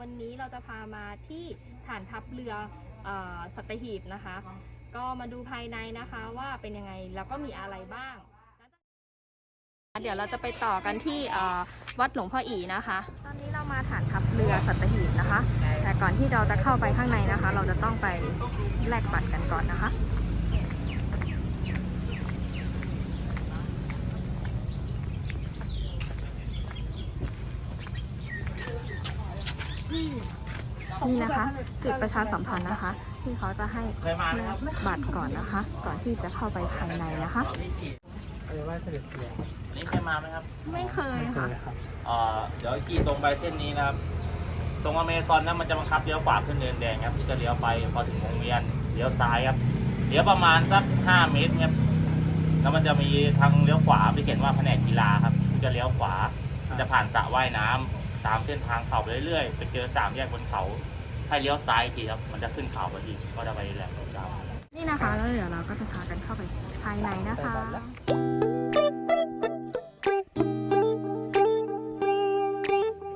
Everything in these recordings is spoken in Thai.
วันนี้เราจะพามาที่ฐานทัพเรืออสัตหีบนะคะ ก็มาดูภายในนะคะว่าเป็นยังไงแล้วก็มีอะไรบ้าง เดี๋ยวเราจะไปต่อกันที่วัดหลวงพ่ออีนะคะ ตอนนี้เรามาฐานทัพเรือสัตหีบนะคะ แต่ก่อนที่เราจะเข้าไปข้างในนะคะ เราจะต้องไปแลกบัตรกันก่อนนะคะ นี่นะคะ จุดประชาสัมพันธ์นะคะ ที่เขาจะให้เคยมาไหมครับบัตรก่อนนะคะ ก่อนที่จะเข้าไปภายในนะคะเคยไหว้เสด็จเตียครับอันนี้เคยมาไหมครับ ไม่เคยเคค่ะยครับเอ่อเดี๋ยวขี่ตรงไปเส้นนี้นะครับ ตรงอเมซอนนะมันจะบังคับเลี้ยวขวาขึ้นเนินแดงครับที่จะเลี้ยวไปพอถึงวงเวียนเลี้ยวซ้ายครับเลี้ยวประมาณสักห้าเมตรครับแล้วมันจะมีทางเลี้ยวขวาไปเขียนว่าแผนกกีฬาครับที่จะเลี้ยวขวามันจะผ่านสระว่ายน้ำ ตามเส้นทางเขาไปเรื่อยๆไปเจอสามแยกบนเขาให้เลี้ยวซ้ายอีกทีครับ มันจะขึ้นเขาไปอีก ก็จะไปแหลมดาวนี่นะคะ แล้วเดี๋ยวเราก็จะพากันเข้าไปภายในนะคะ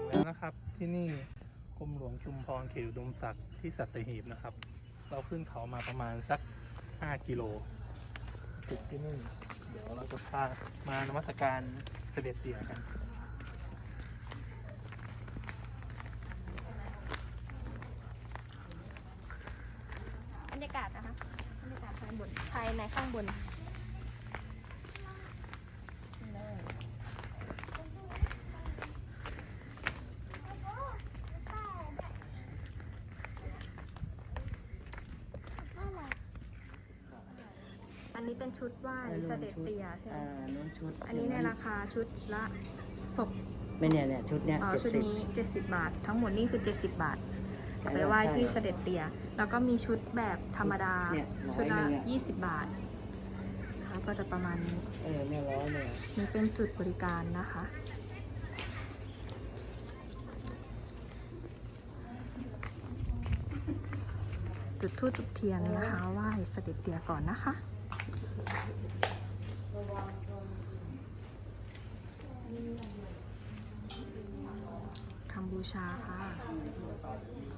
แล้วนะครับที่นี่กรมหลวงชุมพรเขตอุดมศักดิ์ที่สัตหีบนะครับ เราขึ้นเขามาประมาณสัก 5 กิโลจุดที่นี่เดี๋ยวเราจะพา มานมัสการเสด็จเตี่ยกัน บรรยากาศนะคะ บรรยากาศภาย บน ภายในข้างบน อันนี้เป็นชุดไหว้เสด็จเตี่ยใช่ไหมอ่านู้นชุดอันนี้ในราคาชุดละหกไม่เนี่ยเนี่ยชุดเนี้ยอ๋อเจ็ดชุดสิบนี้ 70 บาท ทั้งหมดนี่คือ 70 บาท เอาไปไหว้ใช่ที่เสด็จเตี่ยแล้วก็มีชุดแบบธรรมดา เนี่ยชุดละร้อยหนึ่งอะ 20 บาทนะคะก็จะประมาณนี้เออเนี่ยร้อยเลยนี่เป็นจุดบริการนะคะ จุดทูตจุดเทียนนะคะไหว้เสด็จเตี่ยก่อนนะคะ ทำบูชาค่ะโ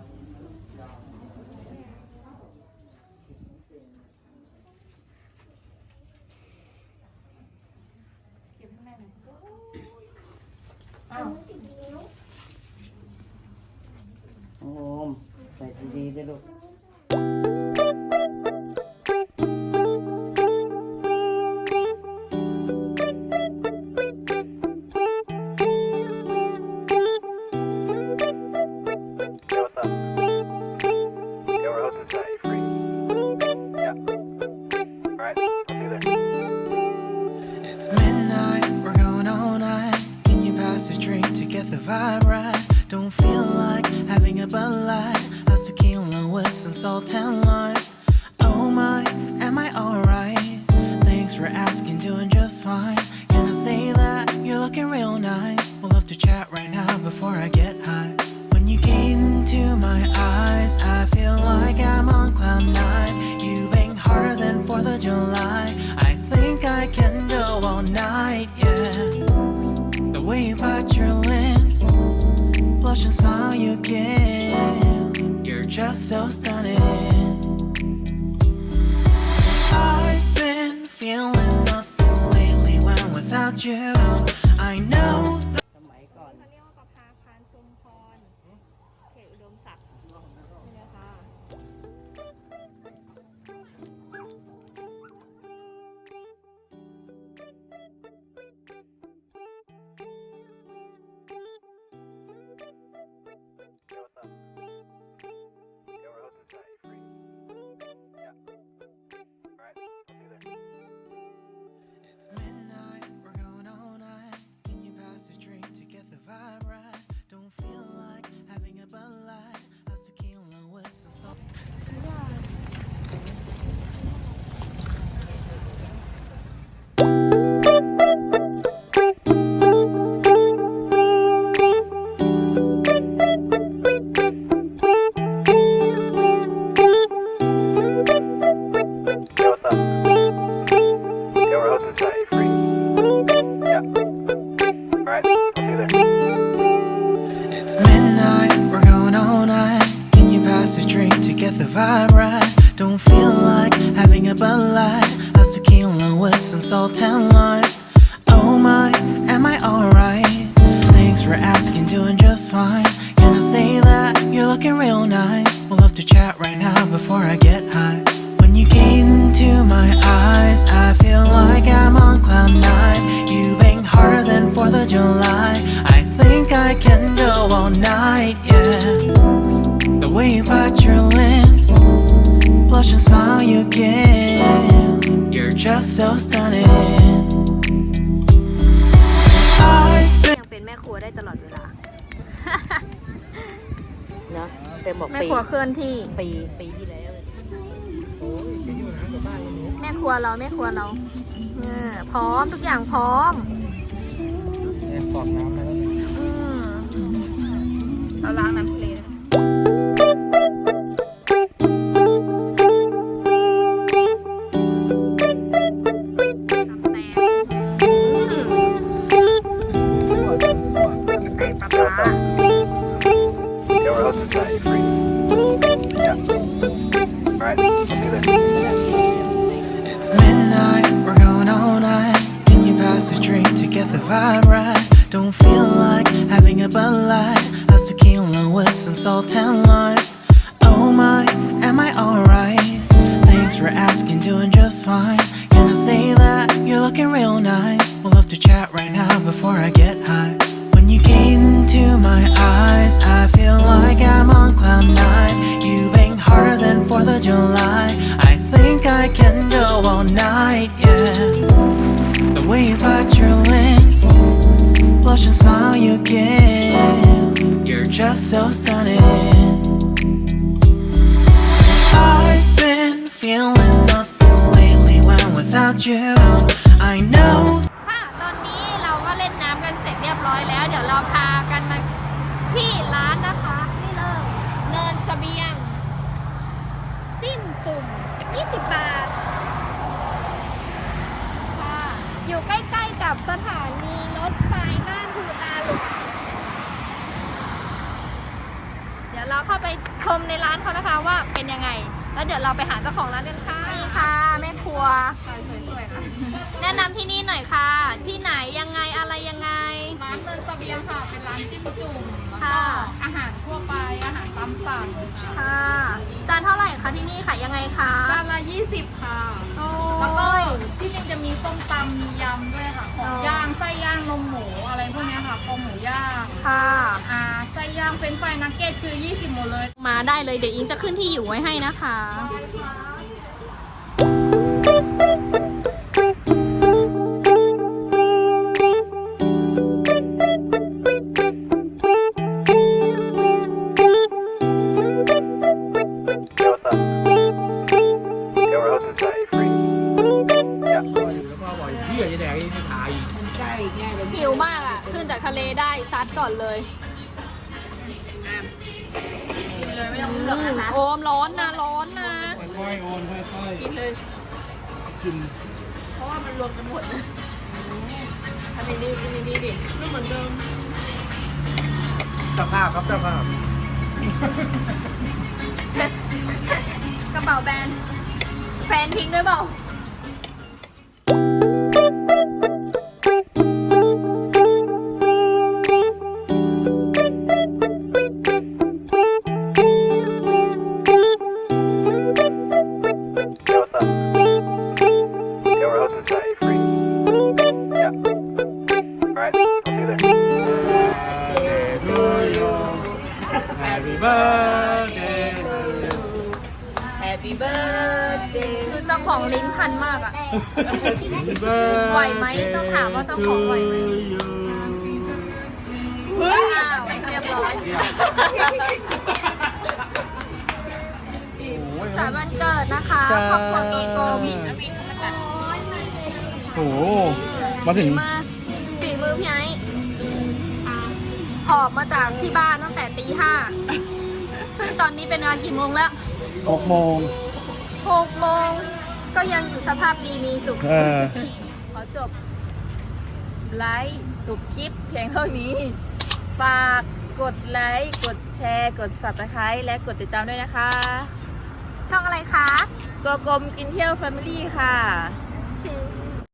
It's midnight, we're going all night. Can you pass a drink to get the vibe right? Don't feel like having a Bud Light. How's tequila with some salt and lime? Oh my, am I alright? Thanks for asking, doing just fine. Can I say that you're looking real nice? We'll love to chat right now before I get high. So stunning. I've been feeling nothing lately when without you. And lime? Oh my, am I alright? Thanks for asking, doing just fine. Can I say that you're looking real nice? We'll love to chat right now before I get high. When you gaze into my eyes, I feel like I'm on cloud nine. You bang harder than 4th of July. I think I can go all night, yeah. The way you bite your lips, blush and smile you give. You're just so แต่บอกแม่ปีครัวเคลื่อนที่ ปีปีที่แล้วแม่ครัวเราแม่ครัวเราเออพร้อมทุกอย่างพร้อมเนี่ยกรอกน้ำแล้วอืมเราล้างน้ำ having a Bud Light. How's tequila with some salt and lime? Oh my, am I alright? Thanks for asking, doing just fine. Can I say that you're looking real nice? We'll love to chat right now before I get high. When you gaze into my eyes, I feel like I'm on cloud nine. You bang harder than 4th of July. I think I can go all night, yeah. The way you bite your lips, blush and smile you give. You're just so stunning. I've been feeling nothing lately when without you. I know ค่ะ ตอนนี้เราก็เล่นน้ำกันเสร็จเรียบร้อยแล้ว เดี๋ยวเราพากันมาที่ร้านนะคะ นี่เลยเนินสเสบียง จิ้มจุ่ม 20 บาท ค่ะ อยู่ใกล้ๆกับสถานีรถไฟบ้านภูตาหลวงเดี๋ยวเราเข้าไปชมในร้านเขานะคะว่าเป็นยังไง แล้วเดี๋ยวเราไปหาเจ้าของร้านกันค่ะนี่ค่ะแม่ครัวสวยๆค่ะแนะนำที่นี่หน่อยค่ะ ที่ไหนยังไงอะไรยังไง ร้านเดินเสบียงค่ะ เป็นร้านจิ้มจุ่มแล้วค่ะก็อาหารทั่วไปอาหารตามสั่งค่ะค่ะจานเท่าไหร่คะที่นี่ ขายยังไงคะจานละ20 ค่ะ โอ้แล้วก็ย ที่นี่จะมีส้มตำมียำด้วยค่ะ ของอ๋อ ย่างไส้ย่างนมหมูอะไรพวกเนี้ยค่ะคอหมูย่างค่ะ อ่าไส้ย่างเป็นไฟรายนักเก็ตคือ 20 หมดเลย มาได้เลยเดี๋ยวอิงจะขึ้นที่อยู่ไว้ให้นะคะ Yo, อืมโอมร้อนนะร้อนนะ ค่อยๆโอนค่อยๆกินเลยกินเพราะว่ามันรวมกันหมดอันนี้ดีดีดิไม่เหมือนเดิมสภาพครับสภาพกระเป๋าแบนแฟนทิ้งด้วยเปล่า ของลิ้นพันมากอะ Happy birthday ไหวไหมต้องถามว่าเจ้าของไหวไหมอ้าวเรียบร้อยสายวันเกิดนะคะครอบครัวตัวกลมโอ้โหมาถึฝีงมือฝีมือพี่ไอ้หอบมาจากที่บ้านตั้งแต่ตีห้า ซึ่งตอนนี้เป็นเวลากี่โมงแล้ว6โมงหกโมง ก็ยังอยู่สภาพดีมีสุข เออ ขอจบ ไลค์ตุกคลิปเพียงเท่านี้ ฝากกดไลค์ กดแชร์ กด subscribe และกดติดตามด้วยนะคะช่องอะไรคะ ตัวกลมกินเที่ยวแฟมิลี่ค่ะโอเค